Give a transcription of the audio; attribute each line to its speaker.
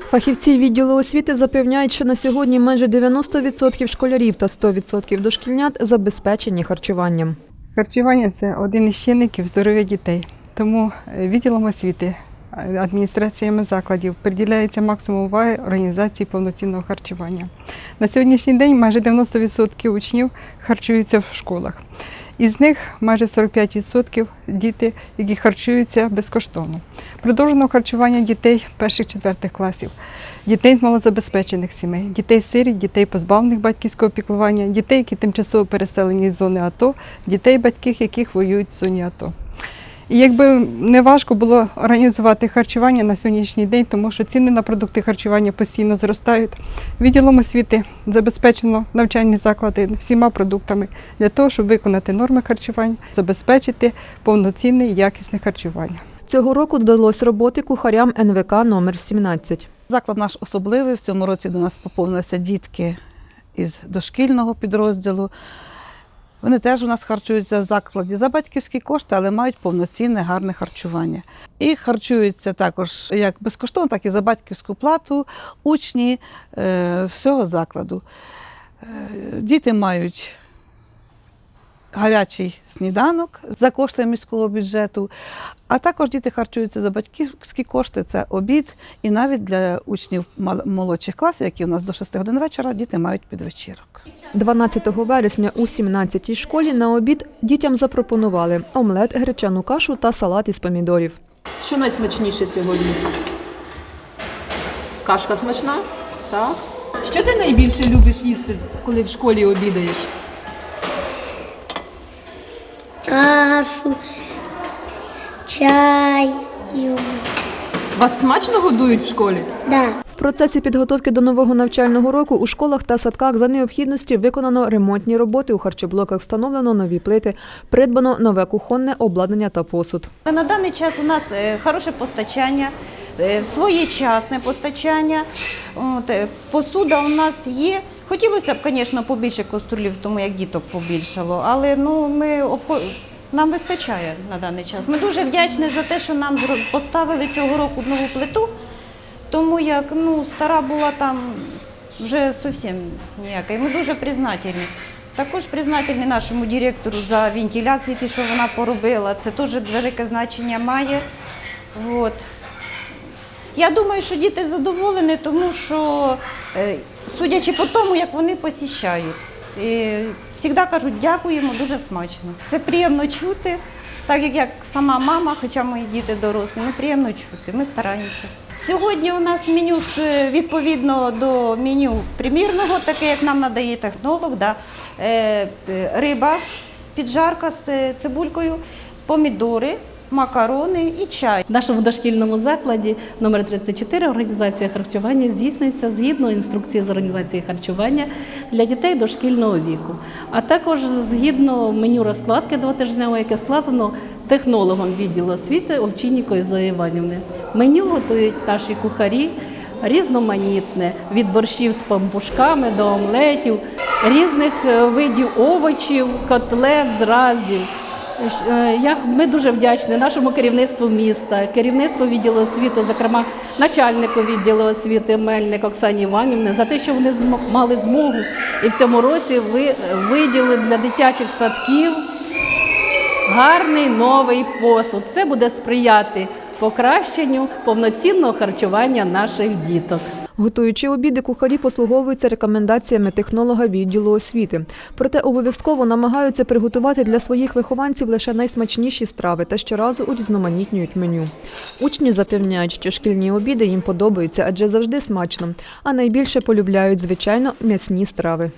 Speaker 1: Фахівці відділу освіти запевняють, що на сьогодні майже 90% школярів та 100% дошкільнят забезпечені харчуванням.
Speaker 2: Харчування це один із чинників здоров'я дітей. Тому е, відділом освіти, е, адміністраціями закладів приділяється максимум уваги організації повноцінного харчування. На сьогоднішній день майже 90% учнів харчуються в школах. Із них майже 45% діти, які харчуються безкоштовно. Продовжено харчування дітей перших-четвертих класів, дітей з малозабезпечених сімей, дітей сиріт, дітей позбавлених батьківського піклування, дітей, які тимчасово переселені з зони АТО, дітей, батьків яких воюють в зоні АТО. І якби не важко було організувати харчування на сьогоднішній день, тому що ціни на продукти харчування постійно зростають. Відділом освіти забезпечено навчальні заклади всіма продуктами для того, щоб виконати норми харчування, забезпечити повноцінне і якісне харчування.
Speaker 1: Цього року додалось роботи кухарям НВК номер 17.
Speaker 3: Заклад наш особливий. В цьому році до нас поповнилися дітки із дошкільного підрозділу. Вони теж у нас харчуються в закладі за батьківські кошти, але мають повноцінне гарне харчування. І харчуються також як безкоштовно, так і за батьківську плату учні е, всього закладу. Е, діти мають гарячий сніданок за кошти міського бюджету, а також діти харчуються за батьківські кошти, це обід, і навіть для учнів мал- молодших класів, які у нас до 6 годин вечора, діти мають підвечірок.
Speaker 1: 12 вересня у 17-й школі на обід дітям запропонували омлет, гречану кашу та салат із помідорів.
Speaker 4: Що найсмачніше сьогодні? Кашка смачна? Так. Що ти найбільше любиш їсти, коли в школі обідаєш?
Speaker 5: Кашу, чай.
Speaker 4: Вас смачно годують в школі?
Speaker 5: Да.
Speaker 1: В процесі підготовки до нового навчального року у школах та садках за необхідності виконано ремонтні роботи. У харчоблоках встановлено нові плити, придбано нове кухонне обладнання та посуд.
Speaker 6: На даний час у нас е, хороше постачання, е, своєчасне постачання. Е, посуда у нас є. Хотілося б, звісно, побільше каструлів, тому як діток побільшало, але ну, ми. Нам вистачає на даний час. Ми дуже вдячні за те, що нам поставили цього року нову плиту, тому як ну, стара була там вже зовсім ніяка. І ми дуже признательні. Також признательні нашому директору за вентиляцію, ті, що вона поробила. Це теж велике значення має. От. Я думаю, що діти задоволені, тому що, е, судячи по тому, як вони посіщають, завжди кажуть дякуємо, дуже смачно. Це приємно чути, так як, як сама мама, хоча мої діти дорослі, ну приємно чути, ми стараємося. Сьогодні у нас меню е, відповідно до меню примірного, таке як нам надає технолог, да. е, е, риба, піджарка з цибулькою, помідори, макарони і чай.
Speaker 7: В нашому дошкільному закладі номер 34 організація харчування здійснюється згідно інструкції з організації харчування для дітей дошкільного віку, а також згідно меню розкладки двотижневої, яке складено технологом відділу освіти Овчиннікою Зої Іванівни. Меню готують наші кухарі. Різноманітне від борщів з пампушками до омлетів, різних е, видів овочів, котлет, зразів. Е, Я, ми дуже вдячні нашому керівництву міста, керівництву відділу освіти, зокрема начальнику відділу освіти Мельник Оксані Іванівни, за те, що вони мали змогу і в цьому році ви виділили для дитячих садків гарний новий посуд. Це буде сприяти покращенню повноцінного харчування наших діток.
Speaker 1: Готуючи обіди, кухарі послуговуються рекомендаціями технолога відділу освіти. Проте обов'язково намагаються приготувати для своїх вихованців лише найсмачніші страви та щоразу урізноманітнюють меню. Учні запевняють, що шкільні обіди їм подобаються, адже завжди смачно, а найбільше полюбляють, звичайно, м'ясні страви.